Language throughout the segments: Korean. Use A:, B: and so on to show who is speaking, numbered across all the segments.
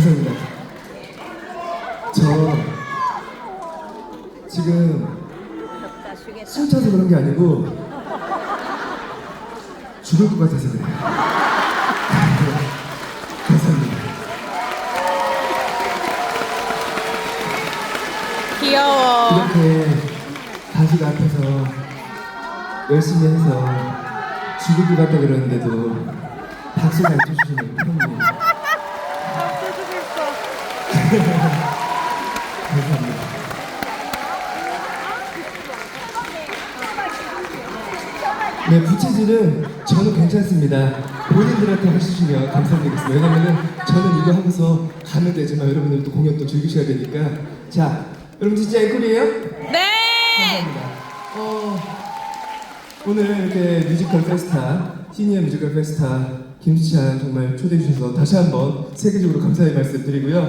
A: 감사합니다.
B: 저 지금 술 차서 그런 게 아니고 죽을 것 같아서 그래요. 이렇게 가수가 앞에서 열심히 해서 죽을 것 같다 그러는데도 박수를 안 쳐주시는 편이에요. 감사합니다. 네, 부채질은 저는 괜찮습니다. 본인들한테 해주시면 감사드리겠습니다. 왜냐면은 저는 이거 하고서 가면 되지만 여러분들 또 공연 또 즐기셔야 되니까. 자, 여러분 진짜 앵콜이에요?
A: 네.
B: 감사합니다. 어, 오늘 이렇게 뮤지컬 페스타, 시니어 뮤지컬 페스타 김수찬 정말 초대해 주셔서 다시 한번 세계적으로 감사의 말씀 드리고요.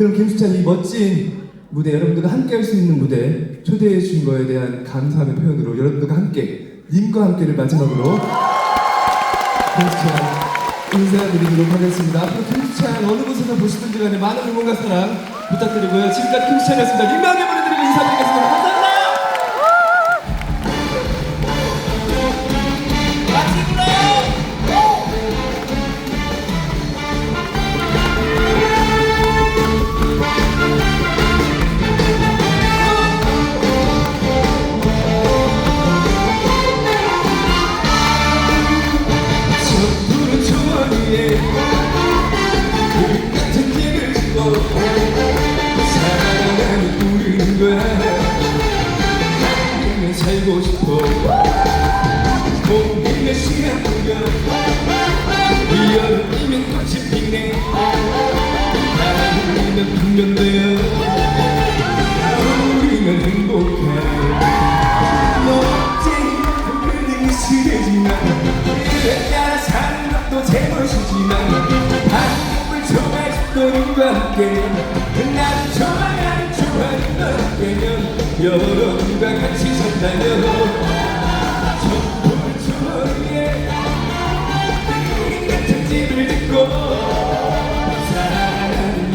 B: 그럼 김수찬 이 멋진 무대 여러분들과 함께 할 수 있는 무대 초대해 주신 거에 대한 감사함의 표현으로 여러분들과 함께 님과 함께를 마지막으로 김수찬 인사드리도록 하겠습니다. 앞으로 김수찬 어느 곳에서 보시든지 간에 많은 응원과 사랑 부탁드리고요. 지금까지 김수찬이었습니다. 보내드리고 인사드리겠습니다. 살고 싶어. 몸이면 시간 구겨. 여름이면 꽃이 피네 바람이면 풍년되어. 우리는 행복해. 멋쟁이 흔들리기 싫지만 이래 따라 사는 것도 제멋이지만 한국을 좋아할 너님과 함께 나도 좋아하는 좋아하는 너께면 여러분과 같이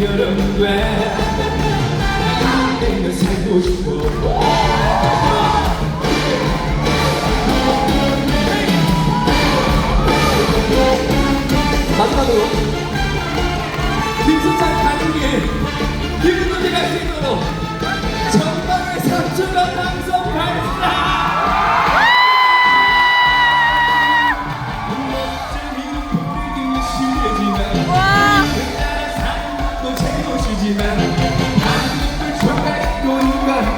B: 여러분과 함께 살고 싶어 마지막으로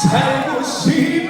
B: 살고 싶어